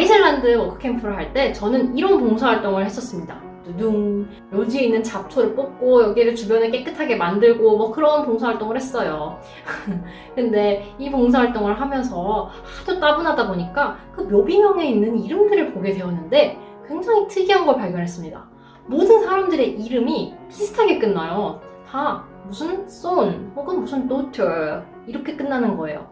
아이슬란드 워크캠프를 할 때 저는 이런 봉사활동을 했었습니다. 두둥. 묘지에 있는 잡초를 뽑고 여기를 주변을 깨끗하게 만들고 뭐 그런 봉사활동을 했어요. 근데 이 봉사활동을 하면서 하도 따분하다 보니까 그 묘비명에 있는 이름들을 보게 되었는데 굉장히 특이한 걸 발견했습니다. 모든 사람들의 이름이 비슷하게 끝나요. 다 무슨 son 혹은 무슨 daughter 이렇게 끝나는 거예요.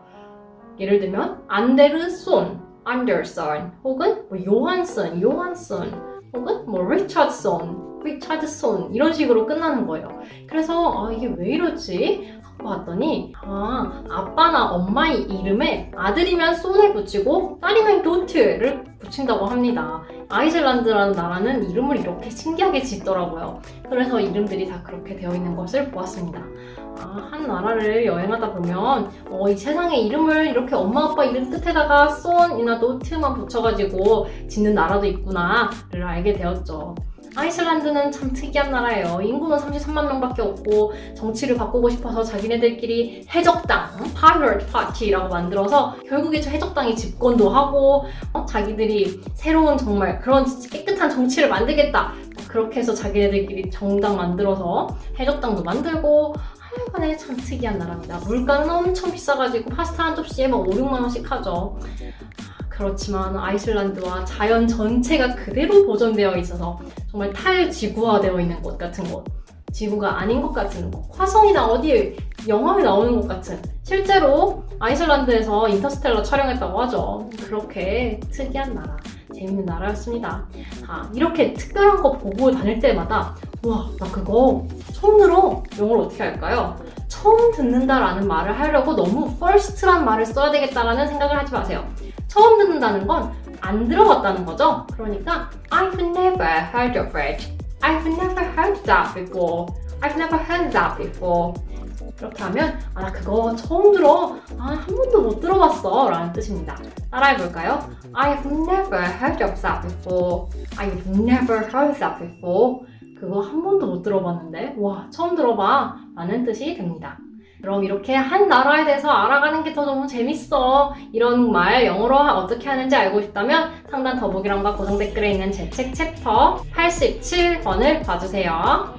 예를 들면 안데르손, 안더슨 혹은 뭐 요한슨, 요한슨 혹은 뭐 리차드손, 리차드손 이런 식으로 끝나는 거예요. 그래서 아 이게 왜 이러지? 하고 봤더니 아 아빠나 엄마의 이름에 아들이면 손을 붙이고 딸이면 도트를 붙인다고 합니다. 아이슬란드라는 나라는 이름을 이렇게 신기하게 짓더라고요. 그래서 이름들이 다 그렇게 되어 있는 것을 보았습니다. 아, 한 나라를 여행하다 보면 어, 이 세상에 이름을 이렇게 엄마 아빠 이름 끝에다가 son이나 노트만 붙여가지고 짓는 나라도 있구나를 알게 되었죠. 아이슬란드는 참 특이한 나라예요. 인구는 33만 명밖에 없고 정치를 바꾸고 싶어서 자기네들끼리 해적당, Pirate Party라고 만들어서 결국에 저 해적당이 집권도 하고 어, 자기들이 새로운 정말 그런 깨끗한 정치를 만들겠다. 그렇게 해서 자기네들끼리 정당 만들어서 해적당도 만들고 하여간에 참 특이한 나라입니다. 물가는 엄청 비싸가지고 파스타 한 접시에 막 5, 6만 원씩 하죠. 그렇지만 아이슬란드와 자연 전체가 그대로 보존되어 있어서 정말 탈지구화되어 있는 곳 같은 곳. 지구가 아닌 것 같은 곳. 화성이나 어디 영화에 나오는 것 같은. 실제로 아이슬란드에서 인터스텔라 촬영했다고 하죠. 그렇게 특이한 나라. 재밌는 나라였습니다. 아, 이렇게 특별한 거 보고 다닐 때마다 와, 나 그거 처음 들어. 영어로 어떻게 할까요? 처음 듣는다라는 말을 하려고 너무 first란 말을 써야 되겠다라는 생각을 하지 마세요. 처음 듣는다는 건 안 들어봤다는 거죠. 그러니까 I've never heard of it. I've never heard that before. I've never heard that before. 이렇게 하면 아, 나 그거 처음 들어. 아, 한 번도 못 들어봤어. 라는 뜻입니다. 따라해 볼까요? I've never heard of that before. I've never heard that before. 그거 한 번도 못 들어봤는데, 와, 처음 들어봐. 라는 뜻이 됩니다. 그럼 이렇게 한 나라에 대해서 알아가는 게 더 너무 재밌어. 이런 말 영어로 어떻게 하는지 알고 싶다면 상단 더보기란과 고정 댓글에 있는 제 책 챕터 87번을 봐주세요.